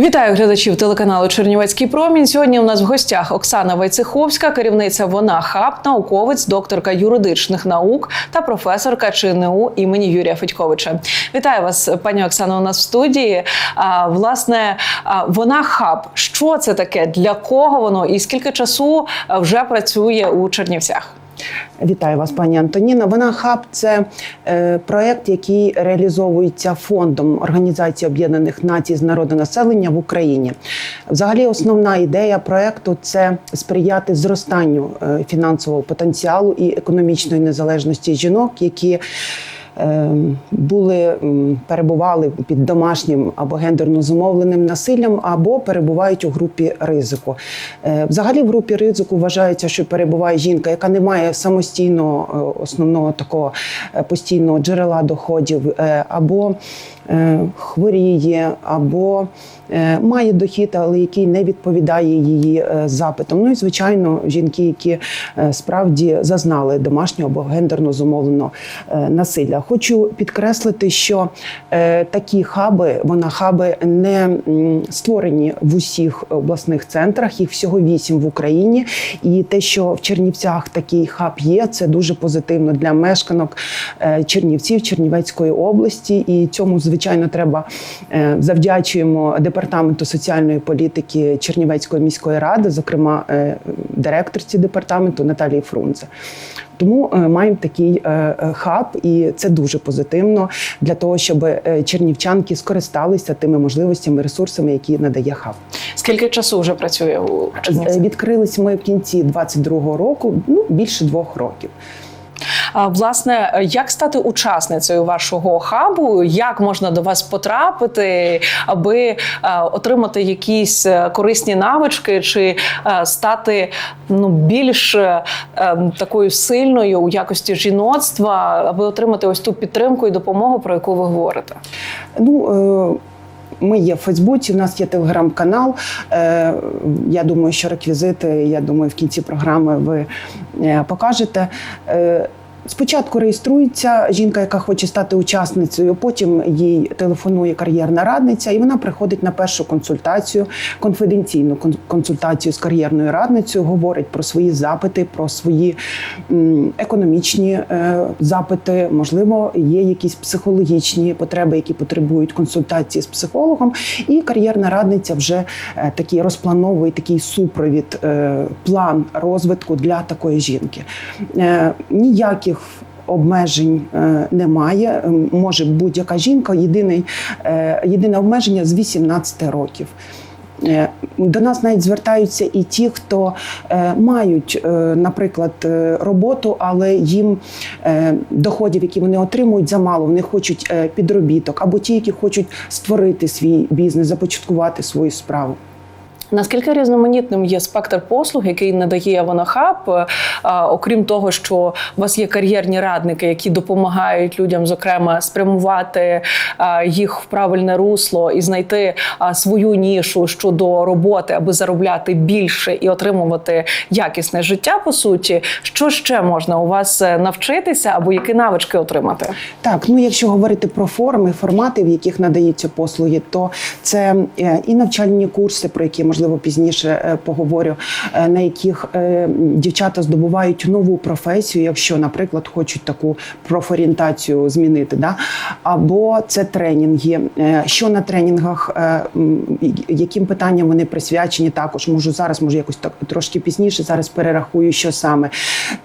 Вітаю глядачів телеканалу Чернівецький промінь. Сьогодні у нас в гостях Оксана Войцеховська, керівниця вона ХАБ, науковець, докторка юридичних наук та професорка ЧНУ імені Юрія Федьковича. Вітаю вас, пані Оксано. У нас в студії. А, власне, вона ХАБ. Що це таке? Для кого воно і скільки часу вже працює у Чернівцях? Вітаю вас, пані Антоніна. Вона хаб це е, проект, який реалізовується фондом Організації Об'єднаних Націй з народонаселення в Україні. Взагалі, основна ідея проекту це сприяти зростанню е, фінансового потенціалу і економічної незалежності жінок, які були перебували під домашнім або гендерно зумовленим насиллям, або перебувають у групі ризику. Е, Взагалі, в групі ризику вважається, що перебуває жінка, яка не має самостійного е, основного такого е, постійного джерела доходів, або хворіє, або має дохід, але який не відповідає її запитам. Ну і звичайно, жінки, які справді зазнали домашнього або гендерно зумовленого насилля. Хочу підкреслити, що е, такі хаби, вона хаби не створені в усіх обласних центрах, їх всього вісім в Україні. І те, що в Чернівцях такий хаб є, це дуже позитивно для мешканок е, Чернівців, Чернівецької області. І цьому, звичайно, треба е, завдячуємо департаменту соціальної політики Чернівецької міської ради, зокрема е, директорці департаменту Наталії Фрунзе. Тому е, маємо такий е, е, хаб, і це дуже позитивно для того, щоб чернівчанки скористалися тими можливостями, ресурсами, які надає хаб. Скільки часу вже працює у Чернівці? Відкрились ми в кінці 22-го року, ну більше двох років. Власне, як стати учасницею вашого хабу? Як можна до вас потрапити, аби е, отримати якісь е, корисні навички, чи е, стати ну більш такою сильною у якості жіноцтва, аби отримати ось ту підтримку і допомогу, про яку ви говорите? Ну, ми є в Фейсбуці, у нас є телеграм-канал. Е, Я думаю, що реквізити, я думаю, в кінці програми ви е, покажете. Спочатку реєструється жінка, яка хоче стати учасницею. Потім їй телефонує кар'єрна радниця, і вона приходить на першу консультацію, конфіденційну консультацію з кар'єрною радницею, говорить про свої запити, про свої економічні е, запити. Можливо, є якісь психологічні потреби, які потребують консультації з психологом. І кар'єрна радниця вже е, такий розплановує такий супровід, е, план розвитку для такої жінки. Е, Ніяких обмежень е, немає. Ем, Може будь-яка жінка. Єдиний, е, єдине обмеження з 18 років. Е, До нас навіть звертаються і ті, хто е, мають, наприклад, роботу, але їм доходів, які вони отримують, замало. Вони хочуть підробіток, або ті, які хочуть створити свій бізнес, започаткувати свою справу. Наскільки різноманітним є спектр послуг, який надає Вонахаб, Е, окрім того, що у вас є кар'єрні радники, які допомагають людям, зокрема, спрямувати е, їх в правильне русло і знайти е, свою нішу щодо роботи, аби заробляти більше і отримувати якісне життя. По суті, що ще можна у вас навчитися або які навички отримати? Так, ну якщо говорити про форми, формати, в яких надаються послуги, то це і навчальні курси, про які можливо пізніше е, поговорю, е, на яких е, дівчата здобувають нову професію, якщо, наприклад, хочуть таку профорієнтацію змінити, да? або це тренінги. Що на тренінгах, яким питанням вони присвячені, також можу зараз, можу якось так трошки пізніше. Зараз перерахую, що саме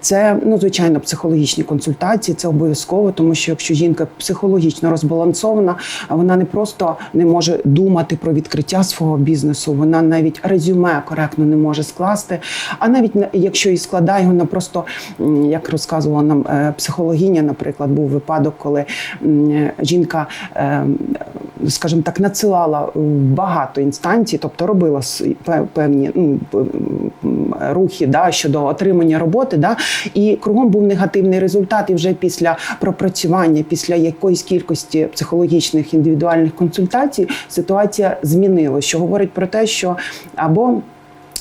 це ну звичайно психологічні консультації. Це обов'язково, тому що якщо жінка психологічно розбалансована, вона не просто не може думати про відкриття свого бізнесу, вона навіть резюме коректно не може скласти. А навіть на- якщо і складає, вона просто як розказувала нам психологіня, психологиня, наприклад, був випадок, коли жінка, е, скажімо так, надсилала багато інстанцій, тобто робила певні ну, п- рухи да, щодо отримання роботи, да, і кругом був негативний результат. І вже після пропрацювання, після якоїсь кількості психологічних індивідуальних консультацій, ситуація змінилася, що говорить про те, що або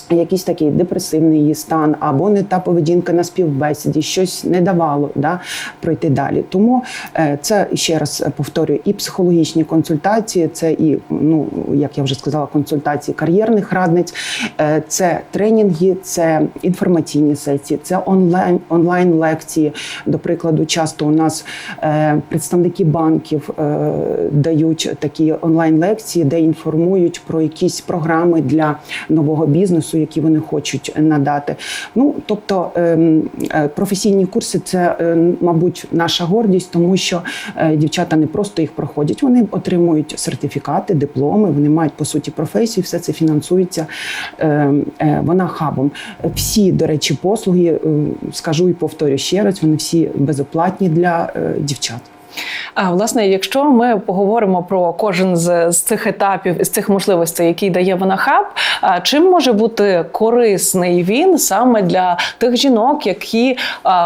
Якийсь такий депресивний стан, або не та поведінка на співбесіді, щось не давало да, пройти далі. Тому е, це ще раз повторюю, і психологічні консультації, це і ну як я вже сказала, консультації кар'єрних радниць, е, це тренінги, це інформаційні сесії, це онлайн онлайн лекції. До прикладу, часто у нас е, представники банків дають такі онлайн лекції, де інформують про якісь програми для нового бізнесу, які вони хочуть надати. Ну тобто ем, е, професійні курси це, е, мабуть, наша гордість, тому що е, дівчата не просто їх проходять, вони отримують сертифікати, дипломи, вони мають по суті професію, все це фінансується е, е, вона хабом. Всі, до речі, послуги е, скажу і повторю ще раз, вони всі безоплатні для дівчат. Власне, якщо ми поговоримо про кожен з, цих етапів, з цих можливостей, які дає вона хаб, а чим може бути корисний він саме для тих жінок, які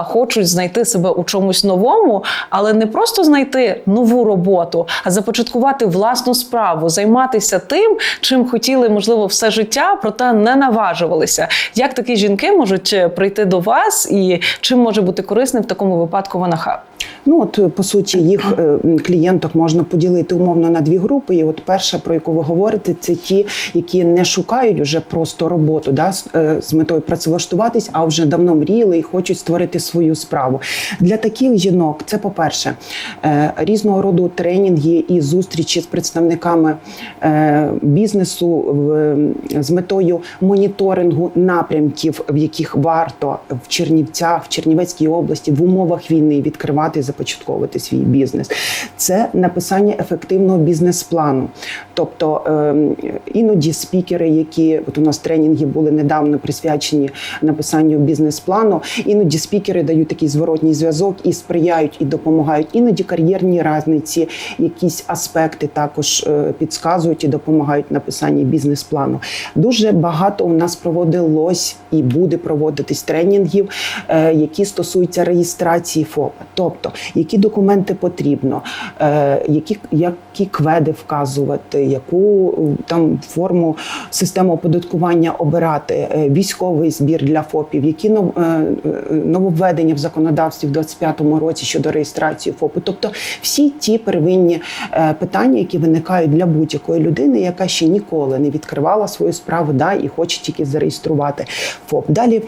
хочуть знайти себе у чомусь новому, але не просто знайти нову роботу, а започаткувати власну справу, займатися тим, чим хотіли, можливо, все життя, проте не наважувалися. Як такі жінки можуть е, прийти до вас, і чим може бути корисним в такому випадку вона хаб? Ну от по суті, їх е, клієнток можна поділити умовно на дві групи. І от перша, про яку ви говорите, це ті, які не шукають вже просто роботу, да, з, е, метою працевлаштуватись, а вже давно мріяли і хочуть створити свою справу. Для таких жінок це, по-перше, е, різного роду тренінги і зустрічі з представниками е, бізнесу з метою моніторингу напрямків, в яких варто в Чернівцях, в Чернівецькій області в умовах війни відкривати і започатковувати свій бізнес. Це написання ефективного бізнес-плану. Тобто ем, іноді спікери, які от у нас тренінги були недавно присвячені написанню бізнес-плану, іноді спікери дають такий зворотній зв'язок і сприяють і допомагають. Іноді кар'єрні разниці, якісь аспекти також е, підказують і допомагають написанні бізнес-плану. Дуже багато у нас проводилось і буде проводитись тренінгів, е, які стосуються реєстрації ФОПа. Тобто, які документи потрібно, е, які, які кведи вказувати, яку е, там форму систему оподаткування обирати, е, військовий збір для ФОПів, які е, нововведення в законодавстві в 2025 році щодо реєстрації ФОПу. Тобто всі ті первинні питання, які виникають для будь-якої людини, яка ще ніколи не відкривала свою справу, да, і хоче тільки зареєструвати ФОП. Далі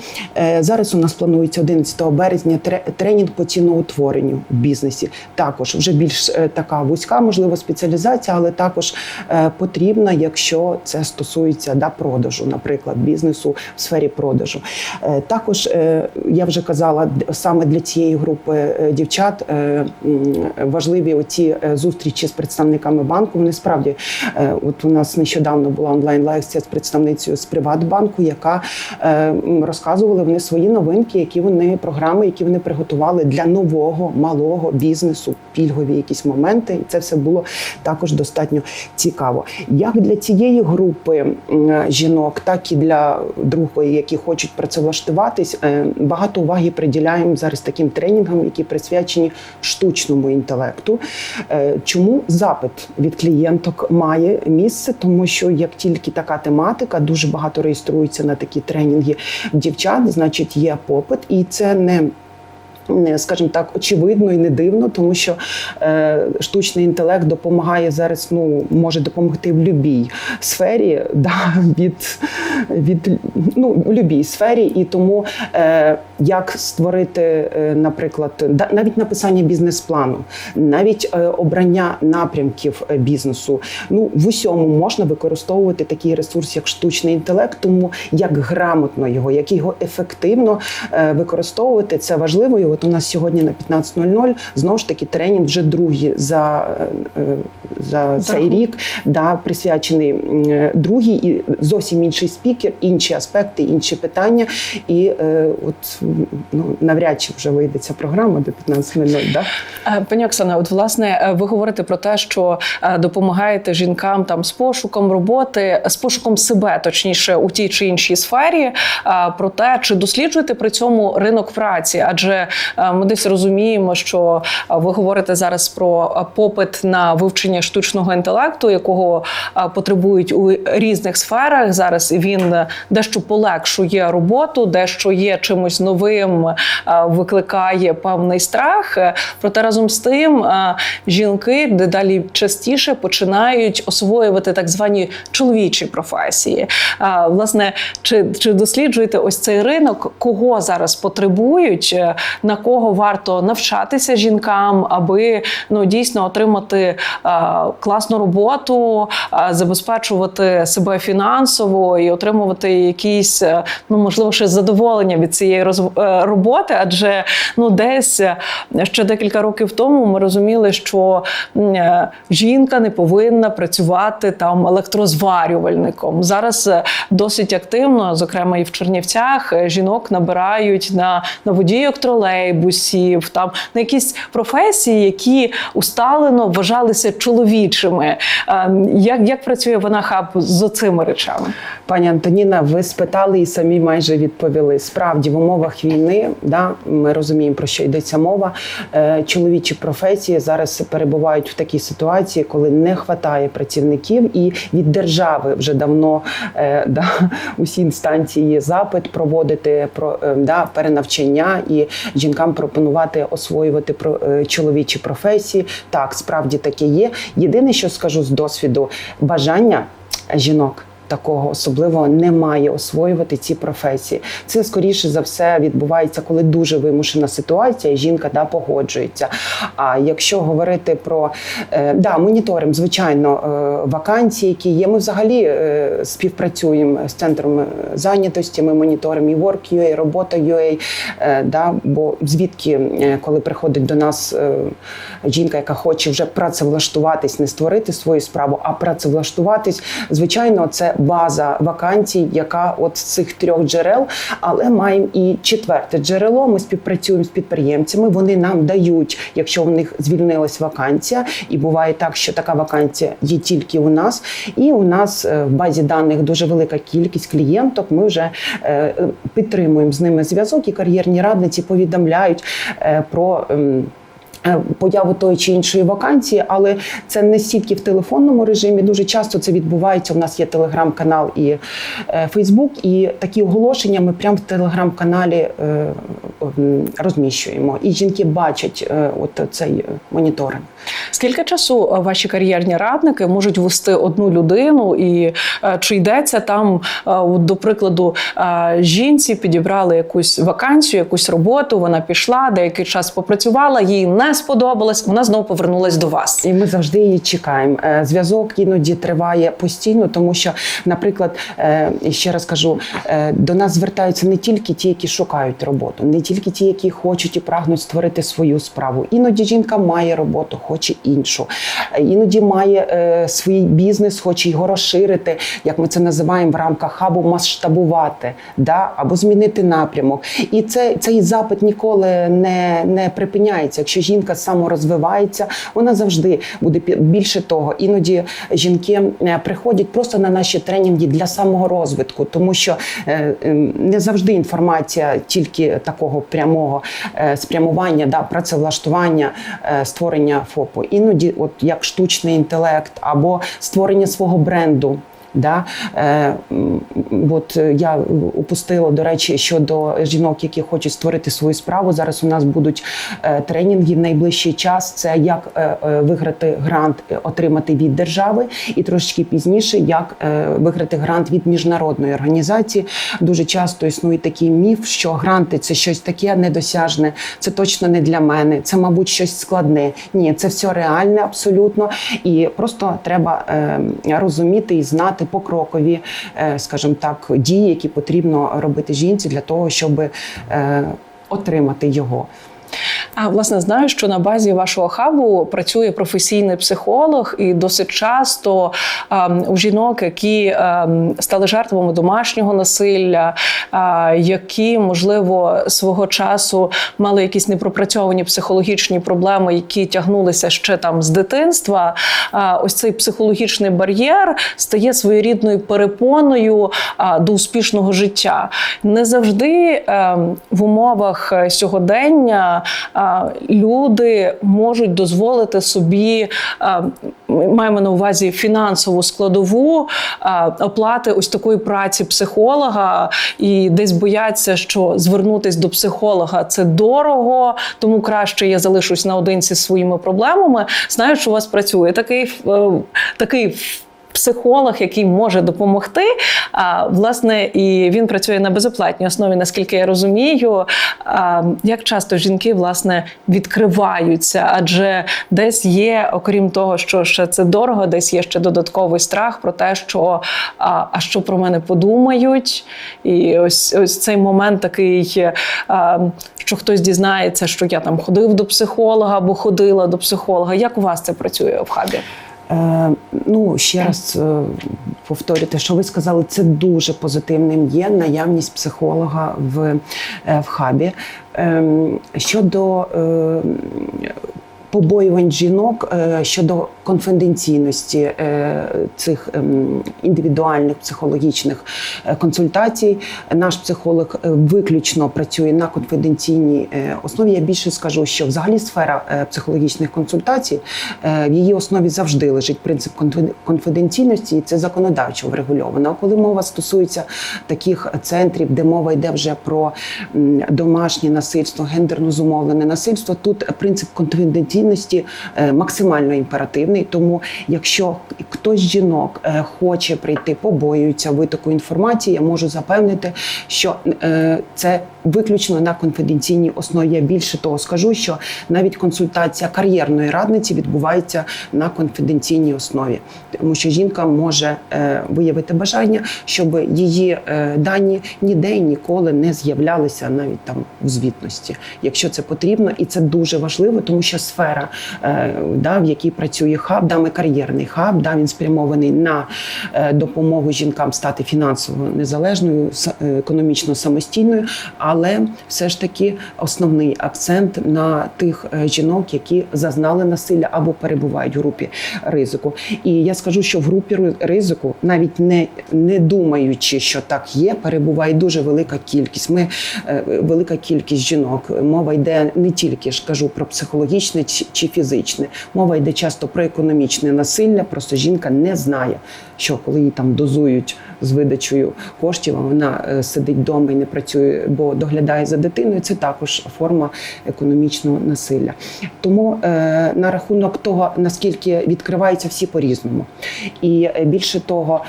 зараз у нас планується 11 березня тре- тренінг по ціноутворенню в бізнесі. Також вже більш така вузька, можливо, спеціалізація, але також потрібна, якщо це стосується да, продажу, наприклад, бізнесу в сфері продажу. Е, Також е, я вже казала, саме для цієї групи е, дівчат е, важливі оці е, зустрічі з представниками банку. Вони справді, е, от у нас нещодавно була онлайн-лекція з представницею з Приватбанку, яка е, м, розказували вони свої новинки, які вони програми, які вони приготували для нового малого бізнесу, пільгові якісь моменти. І це все було також достатньо цікаво. Як для цієї групи жінок, так і для другої, які хочуть працевлаштуватись, е, багато уваги приділяємо зараз таким тренінгам, які присвячені штучному інтелекту. Е, Чому запит від клієнток має місце? Тому що як тільки така тематика, дуже багато реєструється на такі тренінги дівчат, значить є попит, і це не, скажімо так, очевидно і не дивно, тому що е, штучний інтелект допомагає зараз, ну може допомогти в будь-якій сфері, да, від, від ну, в будь-якій сфері. І тому е, як створити, е, наприклад, да, навіть написання бізнес-плану, навіть е, обрання напрямків е, бізнесу, ну в усьому можна використовувати такий ресурс, як штучний інтелект, тому як грамотно його, як його ефективно е, використовувати, це важливо. І от у нас сьогодні на 15.00 знову ж таки тренінг вже другий за, е, за цей рік, да, присвячений е, другий і зовсім інший спікер, інші аспекти, інші питання. І е, от ну навряд чи вже вийде ця програма до 15.00. Да? Е, Пані Оксана, от власне, ви говорите про те, що допомагаєте жінкам там з пошуком роботи, з пошуком себе, точніше, у тій чи іншій сфері. Про те, чи досліджуєте при цьому ринок праці, адже ми десь розуміємо, що е, ви говорите зараз про е, попит на вивчення штучного інтелекту, якого е, потребують у різних сферах. Зараз він е, дещо полегшує роботу, дещо є чимось новим, е, викликає певний страх. Е, Проте разом з тим е, жінки дедалі частіше починають освоювати так звані чоловічі професії. Власне, чи, чи досліджуєте ось цей ринок, кого зараз потребують, е, на кого варто навчатися жінкам, аби ну дійсно отримати а, класну роботу, а, забезпечувати себе фінансово і отримувати якісь е, ну можливо ще задоволення від цієї е, роботи, адже ну десь е, ще декілька років тому ми розуміли, що е, жінка не повинна працювати там електрозварювальником. Зараз е, досить активно, зокрема і в Чернівцях, е, жінок набирають на, на водійок тролейбусів, там на якісь професії, які усталено вважалися чоловічими. Е, Як, як працює вона хаб з цими речами? Пані Антоніна, ви спитали і самі майже відповіли. Справді, в умовах війни, да, ми розуміємо, про що йдеться мова. Е, чоловічі професії зараз перебувають в такій ситуації, коли не вистачає працівників, і від держави вже давно е, да, усі інстанції запит проводити про е, да, перенавчання і жінкам пропонувати освоювати е, чоловічі професії. Так, справді таке є. Єдине, що скажу з досвіду, бажання жінок. Такого особливого немає освоювати ці професії. Це скоріше за все відбувається, коли дуже вимушена ситуація, і жінка да погоджується. А якщо говорити про е, да, моніторимо, звичайно, е, вакансії, які є. Ми взагалі е, співпрацюємо з центром зайнятості. Ми моніторимо і Work.ua, і робота.ua, да, бо звідки, коли приходить до нас жінка, яка хоче вже працевлаштуватись, не створити свою справу, а працевлаштуватись, звичайно, це база вакансій, яка от з цих трьох джерел, але маємо і четверте джерело. Ми співпрацюємо з підприємцями. Вони нам дають, якщо в них звільнилась вакансія, і буває так, що така вакансія є тільки у нас. І у нас е, в базі даних дуже велика кількість клієнток. Ми вже е, підтримуємо з ними зв'язок, і кар'єрні радниці повідомляють е, про. Е, Появу тої чи іншої вакансії, але це не стільки в телефонному режимі. Дуже часто це відбувається. У нас є телеграм-канал і е, Фейсбук, і такі оголошення ми прямо в телеграм-каналі е, розміщуємо. І жінки бачать от цей моніторинг. Скільки часу ваші кар'єрні радники можуть вести одну людину, і чи йдеться там, до прикладу, жінці підібрали якусь вакансію, якусь роботу, вона пішла, деякий час попрацювала, їй не сподобалось, вона знову повернулась до вас. І ми завжди її чекаємо. Е, Зв'язок іноді триває постійно, тому що, наприклад, е, ще раз кажу, е, до нас звертаються не тільки ті, які шукають роботу, не тільки ті, які хочуть і прагнуть створити свою справу. Іноді жінка має роботу, хоче іншу. Іноді має свій бізнес, хоче його розширити, як ми це називаємо в рамках хабу, масштабувати, да? або змінити напрямок. І це, цей запит ніколи не, не припиняється. Якщо жінка саморозвивається, вона завжди буде більше того. Іноді жінки е, приходять просто на наші тренінги для самого розвитку, тому що е, ем, не завжди інформація тільки такого прямого е, спрямування, да, працевлаштування, створення ФОПу. Іноді, от як штучний інтелект або створення свого бренду. Да? Е, от е, я упустила, до речі, щодо жінок, які хочуть створити свою справу. Зараз у нас будуть е, тренінги в найближчий час. Це як е, виграти грант, отримати від держави, і трошечки пізніше, як виграти грант від міжнародної організації. Дуже часто існує такий міф, що гранти це щось таке недосяжне, це точно не для мене, це, мабуть, щось складне. Ні, це все реальне абсолютно. І просто треба розуміти і знати покрокові, е, скажімо так, дії, які потрібно робити жінці для того, щоб е, отримати його. А власне знаю, що на базі вашого хабу працює професійний психолог, і досить часто ем, у жінок, які ем, стали жертвами домашнього насилля, е, які можливо свого часу мали якісь непропрацьовані психологічні проблеми, які тягнулися ще там з дитинства. е, ось цей психологічний бар'єр стає своєрідною перепоною е, до успішного життя. Не завжди ем, в умовах е, сьогодення люди можуть дозволити собі, маємо на увазі фінансову складову оплати ось такої праці психолога, і десь бояться, що звернутись до психолога це дорого, тому краще я залишусь наодинці зі своїми проблемами. Знаю, що у вас працює такий, е, такий психолог, який може допомогти. А, власне, і він працює на безоплатній основі, наскільки я розумію. А, як часто жінки власне відкриваються, адже десь є, окрім того, що ще це дорого, десь є ще додатковий страх про те, що а, а що про мене подумають, і ось ось цей момент такий. А, що хтось дізнається, що я там ходив до психолога або ходила до психолога. Як у вас це працює в хабі? Е, ну, ще раз повторюйте, що ви сказали, це дуже позитивним є наявність психолога в, е, в хабі. Е, щодо е, побоювань жінок е, щодо конфіденційності е, цих ем, індивідуальних психологічних е, консультацій. Наш психолог виключно працює на конфіденційній основі. Я більше скажу, що взагалі сфера психологічних консультацій в її основі завжди лежить принцип конфі- конфіденційності, і це законодавчо врегульовано. Коли мова стосується таких центрів, де мова йде вже про домашнє насильство, гендерно зумовлене насильство, тут принцип конфіденційності е, максимально імперативний. Тому, якщо хтось з жінок е, хоче прийти, побоюється витоку інформації, я можу запевнити, що е, це виключно на конфіденційній основі. Я більше того скажу, що навіть консультація кар'єрної радниці відбувається на конфіденційній основі, тому що жінка може виявити бажання, щоб її дані ніде і ніколи не з'являлися навіть там в звітності, якщо це потрібно, і це дуже важливо, тому що сфера, е, да, в якій працює хаб, да, ми кар'єрний хаб, да, він спрямований на е, допомогу жінкам стати фінансово незалежною, е, економічно самостійною, але все ж таки основний акцент на тих жінок, які зазнали насилля або перебувають в групі ризику. І я скажу, що в групі ризику, навіть не, не думаючи, що так є, перебуває дуже велика кількість. Ми велика кількість жінок. Мова йде не тільки ж кажу про психологічне чи, фізичне, мова йде часто про економічне насилля. Просто жінка не знає, що коли її там дозують з видачею коштів, вона е, сидить вдома і не працює, бо доглядає за дитиною. Це також форма економічного насилля. Тому е, на рахунок того, наскільки відкриваються всі по-різному, і е, більше того,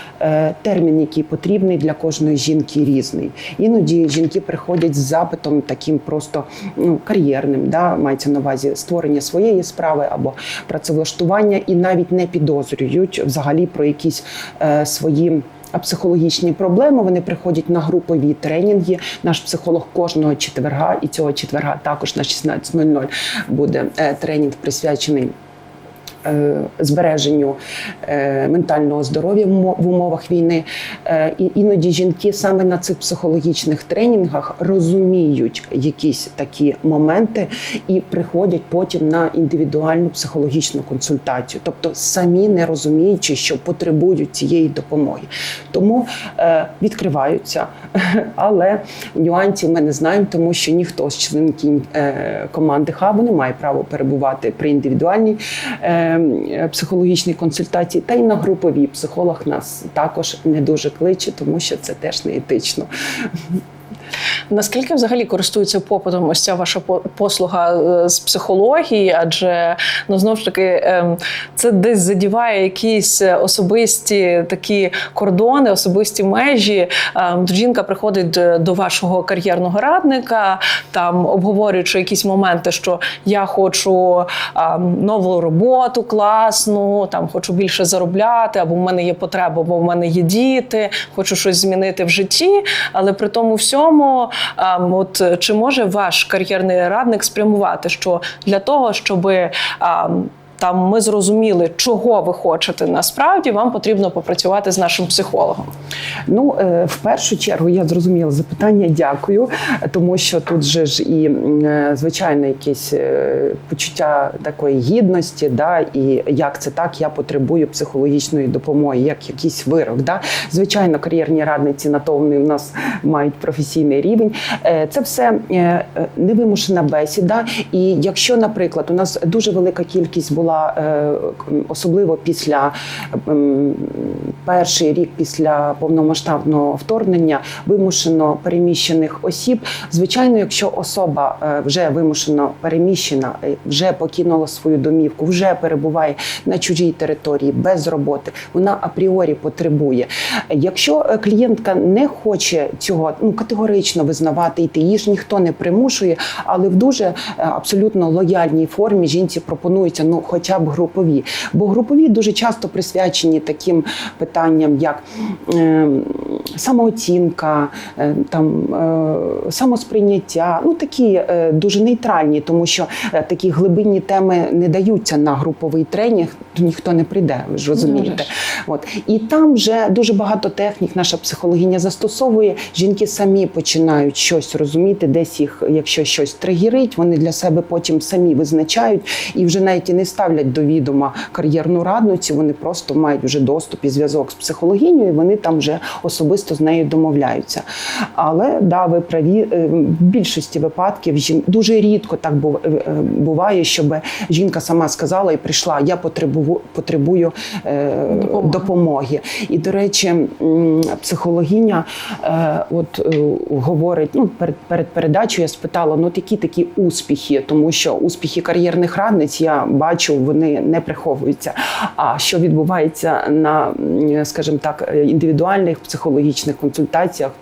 термін, який потрібний для кожної жінки, різний. Іноді жінки приходять з запитом таким просто ну, кар'єрним, да, мається на увазі створення своєї справи або працевлаштування, і навіть не підозрюють взагалі про якісь свої. Психологічні проблеми вони приходять на групові тренінги. Наш психолог кожного четверга, і цього четверга також на 16.00 буде е, тренінг присвячений. Е, Збереженню е, ментального здоров'я в умо- умовах війни, Е, і іноді жінки саме на цих психологічних тренінгах розуміють якісь такі моменти і приходять потім на індивідуальну психологічну консультацію, тобто самі не розуміючи, що потребують цієї допомоги. Тому відкриваються, але нюансів ми не знаємо, тому що ніхто з членків е, команди хабу не має права перебувати при індивідуальній е, е, консультації, та й на груповій психолог нас також не дуже кличе, тому що це теж не етично. Наскільки взагалі користується попитом ось ця ваша по- послуга е, з психології? Адже ну знову ж таки ем, це десь задіває якісь е, особисті такі кордони, особисті межі. Ем, Жінка приходить до- до вашого кар'єрного радника, там обговорюючи якісь моменти, що я хочу ем, нову роботу класну, там хочу більше заробляти, або в мене є потреба, або в мене є діти, хочу щось змінити в житті. Але при тому всьому цьому, ем, от чи може ваш кар'єрний радник спрямувати, що для того, щоб ем, там ми зрозуміли, чого ви хочете насправді, вам потрібно попрацювати з нашим психологом. Ну, е, в першу чергу я зрозуміла запитання. Дякую, тому що тут же ж і е, звичайно якесь е, почуття такої гідності, да, і як це так, я потребую психологічної допомоги, як якийсь вирок. Да. Звичайно, кар'єрні радниці на то вони в нас мають професійний рівень. Це все невимушена бесіда. І якщо, наприклад, у нас дуже велика кількість була, е, особливо після ем, перший рік після повномасштабного вторгнення вимушено переміщених осіб. Звичайно, якщо особа е, вже вимушено переміщена, е, вже покинула свою домівку, вже перебуває на чужій території без роботи, вона апріорі потребує. Якщо клієнтка не хоче цього ну категорично визнавати, йти її ж ніхто не примушує, але в дуже абсолютно лояльній формі жінці пропонуються ну, хоча б групові. Бо групові дуже часто присвячені таким питанням, як е, самооцінка, е, там е, самосприйняття, ну такі е, дуже нейтральні, тому що такі глибинні теми не даються на груповий тренінг, ніхто не прийде, ви ж розумієте. От і там вже дуже багато технік наша психологиня застосовує. Жінки самі починають щось розуміти, десь їх, якщо щось тригерить, вони для себе потім самі визначають і вже навіть і не ставлять до відома кар'єрну радницю. Вони просто мають вже доступ і зв'язок з психологінею, і вони там вже особисто з нею домовляються. Але да, ви праві е, в більшості випадків жін... дуже рідко так е, е, буває, щоб жінка сама сказала і прийшла. Я потребую потребую Допомоги. допомоги. І до речі, психологиня от говорить, ну перед перед передачею я спитала, ну от які такі успіхи, тому що успіхи кар'єрних радниць я бачу, вони не приховуються. А що відбувається на, скажімо так, індивідуальних психологічних консультаціях?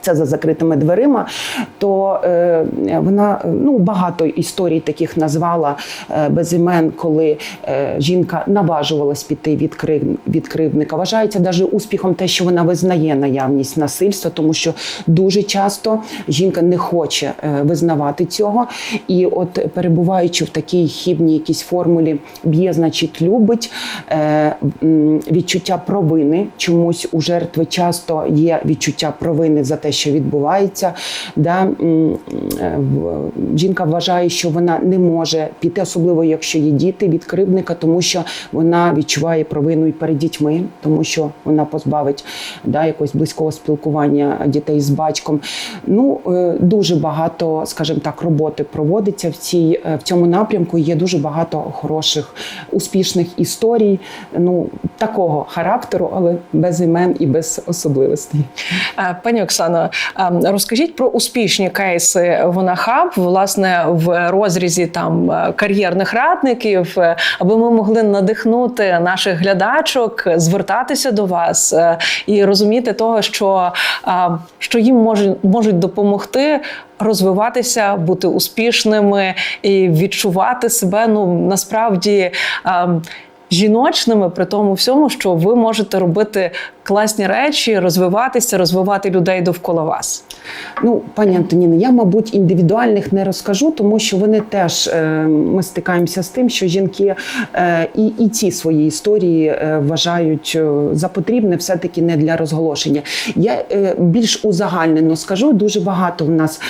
Це за закритими дверима, то е, вона ну багато історій таких назвала е, без імен, коли е, жінка наважувалась піти від крив, від кривдника. Вважається навіть успіхом те, що вона визнає наявність насильства, тому що дуже часто жінка не хоче е, визнавати цього. І от перебуваючи в такій хібній якійсь формулі б'є, значить, любить е, відчуття провини. Чомусь у жертви часто є відчуття провини за те, що відбувається. Да? е, Жінка вважає, що вона не може піти, особливо якщо є діти від кривдника, тому що вона відчуває провину і перед дітьми, тому що вона позбавить да, якогось близького спілкування дітей з батьком. Ну е, дуже багато, скажімо так, роботи проводиться в цій е, в цьому напрямку. Є дуже багато хороших успішних історій, ну такого характеру, але без імен і без особливостей. Пані Оксано, е, розкажіть про успішні кейси Вонахаб, власне, в розрізі там е, кар'єрних радників, е, аби ми могли надихнути наших глядачок, звертатися до вас і розуміти того, що, що їм можуть, можуть допомогти. Розвиватися, бути успішними і відчувати себе ну насправді ем, жіночними при тому всьому, що ви можете робити класні речі, розвиватися, розвивати людей довкола вас. Ну, пані Антоніно, я, мабуть, індивідуальних не розкажу, тому що вони теж е, ми стикаємося з тим, що жінки е, і, і ці свої історії е, вважають за потрібне все-таки не для розголошення. Я більш узагальнено скажу, дуже багато в нас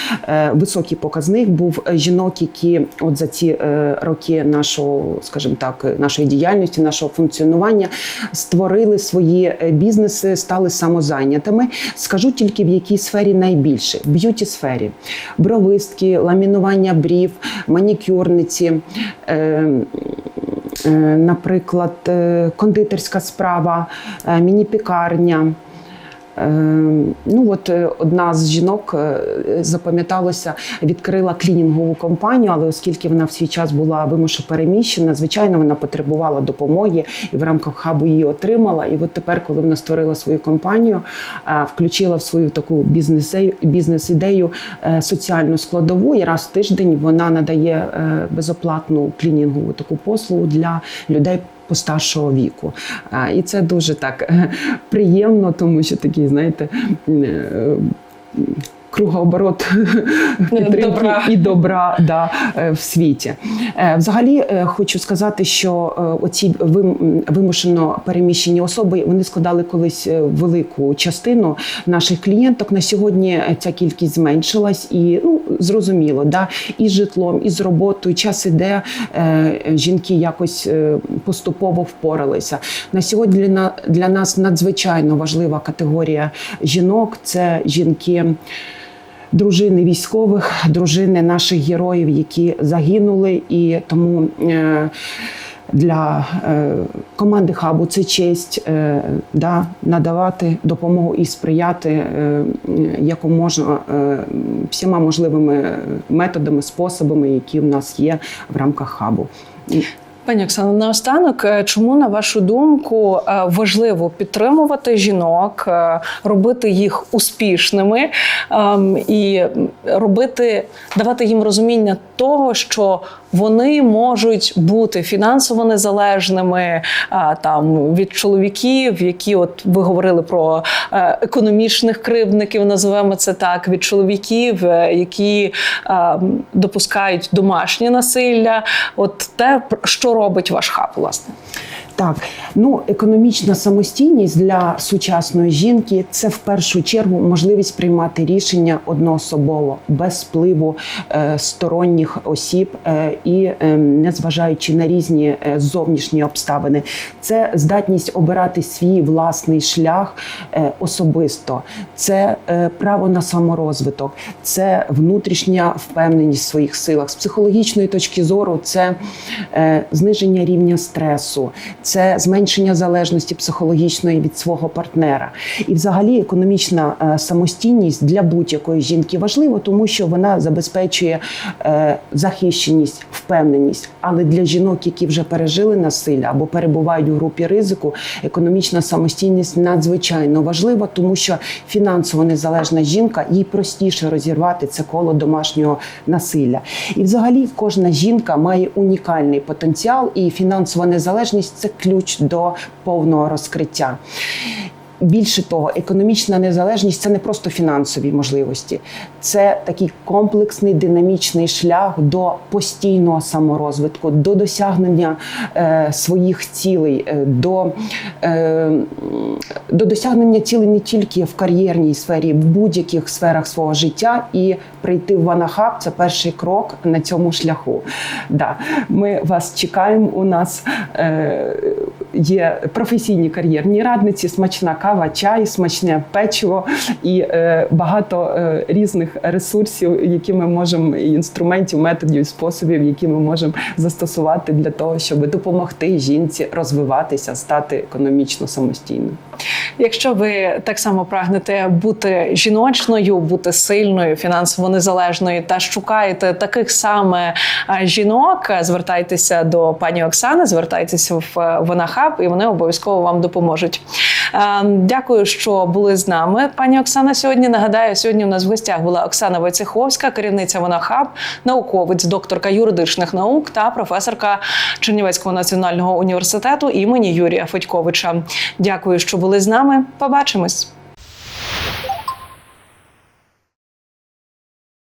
високий показник був жінок, які от за ці роки нашого, скажімо так, нашої діяльності, нашого функціонування створили свої е, бізнеси, стали самозайнятими. Скажу тільки в якій сфері найбільше в б'юті сфері, бровистки, ламінування брів, манікюрниці. Е, е, Наприклад, е, кондитерська справа, міні-пікарня. Е, Ну от е, одна з жінок е, запам'яталося, відкрила клінінгову компанію, але оскільки вона в свій час була вимушено переміщена, звичайно, вона потребувала допомоги і в рамках хабу її отримала. І от тепер, коли вона створила свою компанію, включила в свою таку бізнес- бізнес-ідею соціальну складову, і раз в тиждень вона надає безоплатну клінінгову таку послугу для людей постаршого віку. І це дуже так е, приємно, тому що такий, знаєте, е, кругооборот підтримки Добра. і добра да, е, в світі. Взагалі хочу сказати, що оці вимушено переміщені особи вони складали колись велику частину наших клієнток. На сьогодні ця кількість зменшилась і ну зрозуміло, да, і з житлом, і з роботою. Час іде, жінки якось поступово впоралися. На сьогодні для, для нас надзвичайно важлива категорія жінок це жінки. Дружини військових, дружини наших героїв, які загинули, і тому е, для е, команди хабу це честь е, да, надавати допомогу і сприяти яку можна всіма можливими методами, способами, які в нас є в рамках хабу. Пані Оксано, наостанок, е, чому на вашу думку е, важливо підтримувати жінок, е, робити їх успішними ем, і робити, давати їм розуміння того, що вони можуть бути фінансово незалежними а, там від чоловіків, які от ви говорили про е, економічних кривдників, називаємо це так, від чоловіків, е, які е, допускають домашнє насилля. От те, що робить ваш хаб, власне. Так, ну економічна самостійність для сучасної жінки це в першу чергу можливість приймати рішення одноособово, без впливу е, сторонніх осіб е, і е, незважаючи на різні е, зовнішні обставини. Це здатність обирати свій власний шлях е, особисто, це е, право на саморозвиток, це внутрішня впевненість в своїх силах. З психологічної точки зору це е, зниження рівня стресу, це зменшення залежності психологічної від свого партнера. І, взагалі, економічна е, самостійність для будь-якої жінки важлива, тому що вона забезпечує е, захищеність, впевненість. Але для жінок, які вже пережили насилля або перебувають у групі ризику, економічна самостійність надзвичайно важлива, тому що фінансово незалежна жінка їй простіше розірвати це коло домашнього насилля. І, взагалі, кожна жінка має унікальний потенціал, і фінансова незалежність це ключ до повного розкриття. Більше того, економічна незалежність це не просто фінансові можливості, це такий комплексний динамічний шлях до постійного саморозвитку, до досягнення е, своїх цілей, е, до, е, до досягнення цілей не тільки в кар'єрній сфері, в будь-яких сферах свого життя. І прийти в Ванахаб це перший крок на цьому шляху. Да. Ми вас чекаємо. У нас е, є професійні кар'єрні радниці, смачна кава, чай, смачне печиво і е, багато е, різних ресурсів, які ми можемо інструментів, методів, способів, які ми можемо застосувати для того, щоб допомогти жінці розвиватися, стати економічно самостійною. Якщо ви так само прагнете бути жіночною, бути сильною, фінансово незалежною та шукаєте таких саме жінок, звертайтеся до пані Оксани, звертайтеся в е, Ванахаб, і вони обов'язково вам допоможуть. Дякую, що були з нами, пані Оксана. Сьогодні нагадаю, сьогодні у нас в гостях була Оксана Войцеховська, керівниця вона хаб, науковець, докторка юридичних наук та професорка Чернівецького національного університету імені Юрія Федьковича. Дякую, що були з нами. Побачимось.